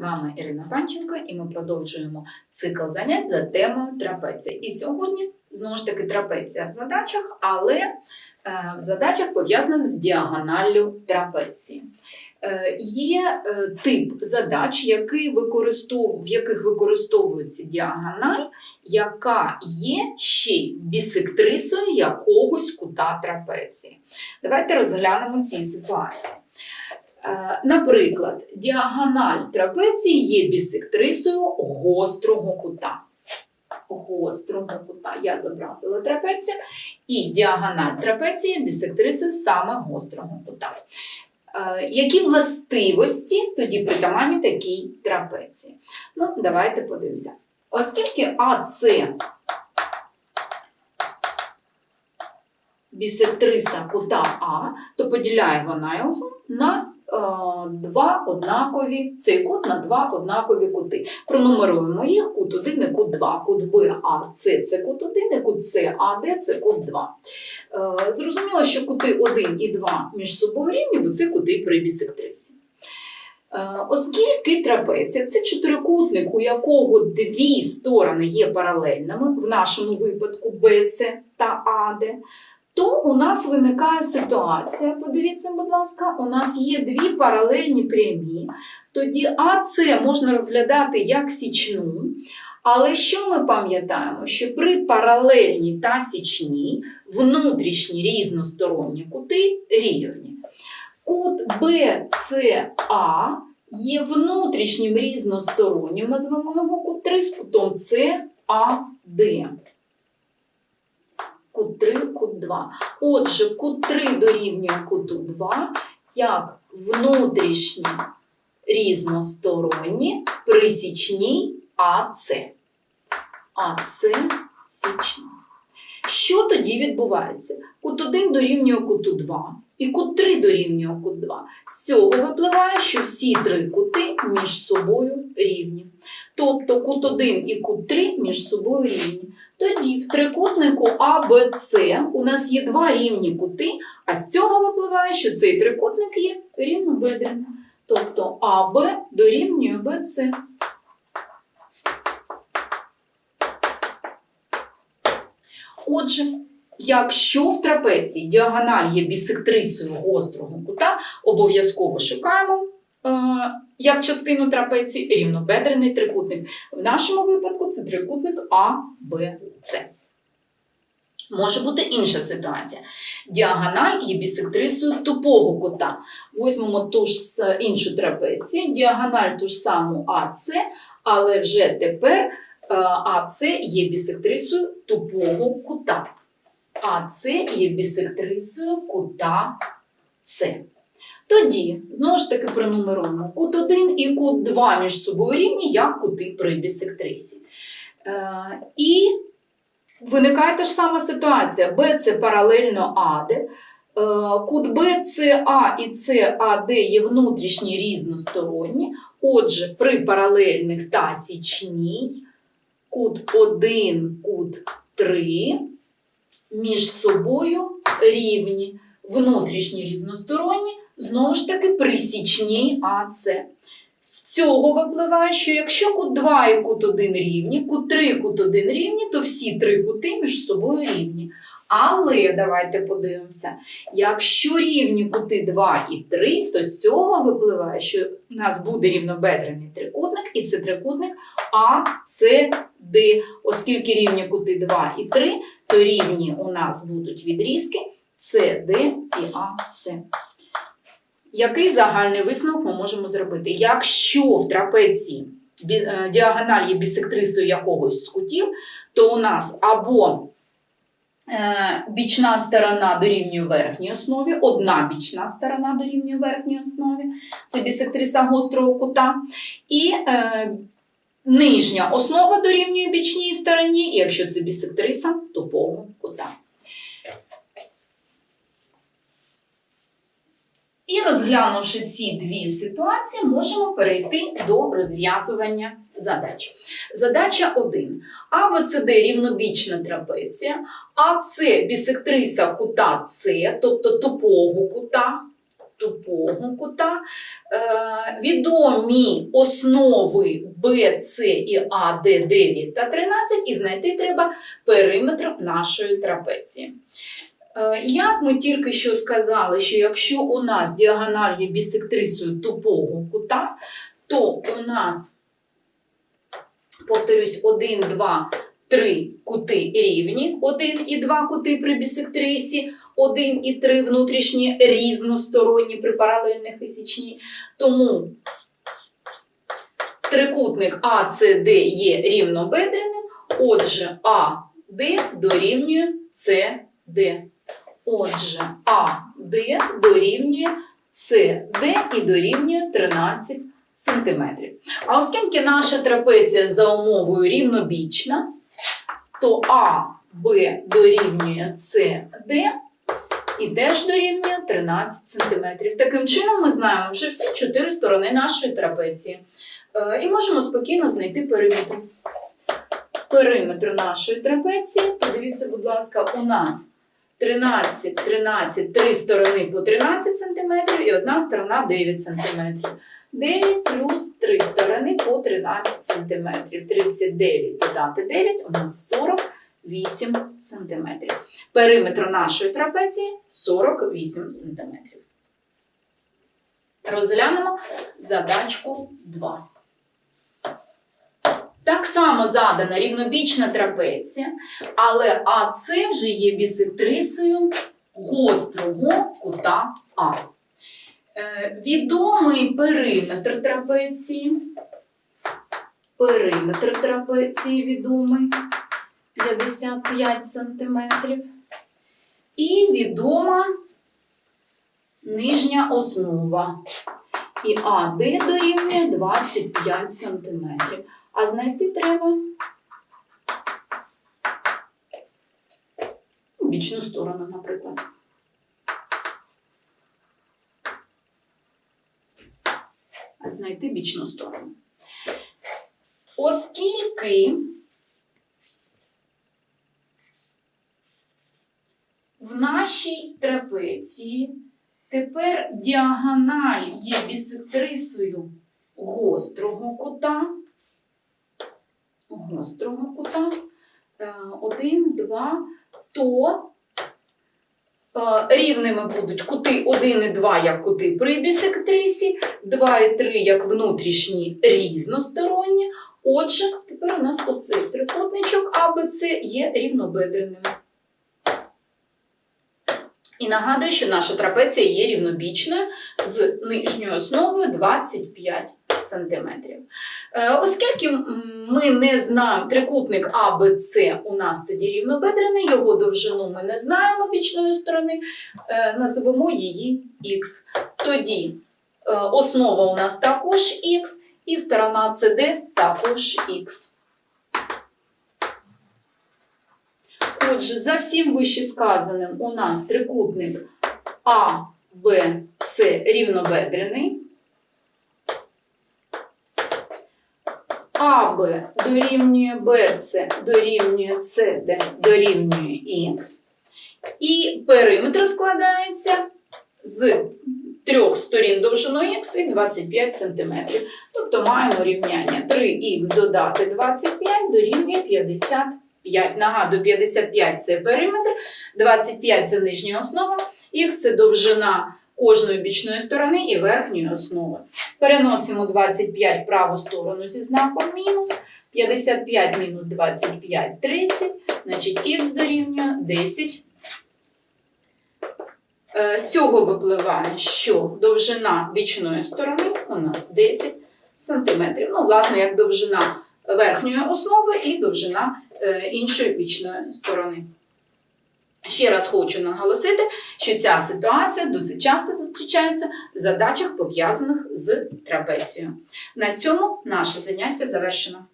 З вами Ірина Панченко, і ми продовжуємо цикл занять за темою трапеція. І сьогодні знову ж таки трапеція в задачах, але е, в задачах пов'язаних з діагоналлю трапеції. Е, Є е, тип задач, який використов... в яких використовується діагональ, яка є ще бісектрисою якогось кута трапеції. Давайте розглянемо ці ситуації. Е, Наприклад, діагональ трапеції є бісектрисою гострого кута. Гострого кута. Я зобразила трапецію, і діагональ трапеції бісектрисою саме гострого кута. Е, Які властивості тоді притаманні такій трапеції? Ну, давайте подивимося. Оскільки АС бісектриса кута А, то поділяє вона його на два однакові, цей кут на два однакові кути. Пронумеруємо їх кут 1 і кут 2, кут С це кут 1 і кут Д це кут 2. Е, зрозуміло, що кути 1 і 2 між собою рівні, бо це кути при бісектрисі. Е, Оскільки трапеція це чотирикутник, у якого дві сторони є паралельними, в нашому випадку BC та AD, то у нас виникає ситуація, подивіться, будь ласка, у нас є дві паралельні прямі, тоді АС можна розглядати як січну, але що ми пам'ятаємо? Що при паралельній та січній внутрішні різносторонні кути рівні. Кут BCA є внутрішнім різностороннім, назвемо його кут 3 з кутом CAD. Кут 3, кут 2. Отже, кут 3 дорівнює куту 2 як внутрішні різносторонні присічні АЦ. АС січна. Що тоді відбувається? Кут 1 дорівнює куту 2 і кут 3 дорівнює кут 2. З цього випливає, що всі три кути між собою рівні. Тобто кут 1 і кут 3 між собою рівні. Тоді в трикутнику АБЦ у нас є два рівні кути, а з цього випливає, що цей трикутник є рівнобедреним. Тобто АБ дорівнює БЦ. Отже, якщо в трапеції діагональ є бісектрисою гострого кута, обов'язково шукаємо е, як частину трапеції рівнобедрений трикутник. В нашому випадку це трикутник А. Може бути інша ситуація. Діагональ є бісектрисою тупого кута. Візьмемо ту ж іншу трапецію, діагональ ту ж саму АС, але вже тепер е, АС є бісектрисою тупого кута. АС є бісектрисою кута С. Тоді, знову ж таки, пронумеруємо кут 1 і кут 2 між собою рівні, як кути при бісектрисі. Е, і виникає та ж сама ситуація. Б це паралельно АД. Е, Кут БЦА і САД є внутрішні різносторонні. Отже, при паралельних та січній кут 1, кут 3 між собою рівні. Внутрішні різносторонні, знову ж таки, при січній АЦ. З цього випливає, що якщо кут 2 і кут 1 рівні, кут 3 і кут 1 рівні, то всі три кути між собою рівні. Але давайте подивимося, якщо рівні кути 2 і 3, то з цього випливає, що у нас буде рівнобедрений трикутник, і це трикутник АЦД. Оскільки рівні кути 2 і 3, то рівні у нас будуть відрізки СД і АС. Який загальний висновок ми можемо зробити? Якщо в трапеції е, діагональ є бісектрисою якогось з кутів, то у нас або е, бічна сторона дорівнює верхній основі, одна бічна сторона дорівнює верхній основі, це бісектриса гострого кута, і е, нижня основа дорівнює бічній стороні, і якщо це бісектриса тупого кута. І розглянувши ці дві ситуації, можемо перейти до розв'язування задач. Задача 1. АБЦД рівнобічна трапеція, АС бісектриса кута С, тобто тупого кута. тупого кута. Е, відомі основи B, C і A, D 9 та 13, і знайти треба периметр нашої трапеції. Е, Як ми тільки що сказали, що якщо у нас діагональ є бісектрисою тупого кута, то у нас, повторюсь, 1, 2, 3 кути рівні, 1 і 2 кути при бісектрисі, 1 і 3 внутрішні різносторонні при паралельних і. Тому трикутник АЦД є рівнобедреним, отже, АД дорівнює СД. Отже, АД дорівнює СД і дорівнює 13 см. А оскільки наша трапеція за умовою рівнобічна, то АБ дорівнює СД і теж дорівнює 13 см. Таким чином, ми знаємо вже всі чотири сторони нашої трапеції. Е, І можемо спокійно знайти периметр. Периметр нашої трапеції, подивіться, будь ласка, у нас 13, 13, три сторони по 13 см і одна сторона 9 см. 9 плюс 3 сторони по 13 см. 39 додати 9 у нас 48 см. Периметр нашої трапеції 48 см. Розглянемо задачку 2. Так само задана рівнобічна трапеція, але АЦ вже є бісектрисою гострого кута А. Е, Відомий периметр трапеції. Периметр трапеції відомий 55 см. І відома нижня основа. І АД дорівнює 25 см. А знайти треба бічну сторону, наприклад. А знайти бічну сторону. Оскільки в нашій трапеції тепер діагональ є бісектрисою гострого кута, гострого кута, е, один, два, то е, рівними будуть кути 1 і 2 як кути при бісектрисі, 2 і 3 як внутрішні різносторонні. Отже, тепер у нас оцей трикутничок АБЦ є рівнобедреним. І нагадую, що наша трапеція є рівнобічною з нижньою основою 25 см. Е, Оскільки ми не знаємо трикутник АБЦ у нас тоді рівнобедрений, його довжину ми не знаємо бічної сторони, е, називемо її Х. Тоді е, основа у нас також Х, і сторона CD також Х. Отже, за всім вищесказаним у нас трикутник А, Б, С рівнобедрений. АБ дорівнює БЦ, дорівнює СД, дорівнює Х. І периметр складається з трьох сторін довжиною х і 25 см. Тобто маємо рівняння 3х додати 25 дорівнює 55. Нагадую, 55 це периметр, 25 це нижня основа, х це довжина кожної бічної сторони і верхньої основи. Переносимо 25 в праву сторону зі знаком мінус. 55 мінус 25 30, значить х дорівнює 10. Е, З цього випливає, що довжина бічної сторони у нас 10 см. Ну, власне, як довжина верхньої основи і довжина е, іншої бічної сторони. Ще раз хочу наголосити, що ця ситуація досить часто зустрічається в задачах, пов'язаних з трапецією. На цьому наше заняття завершено.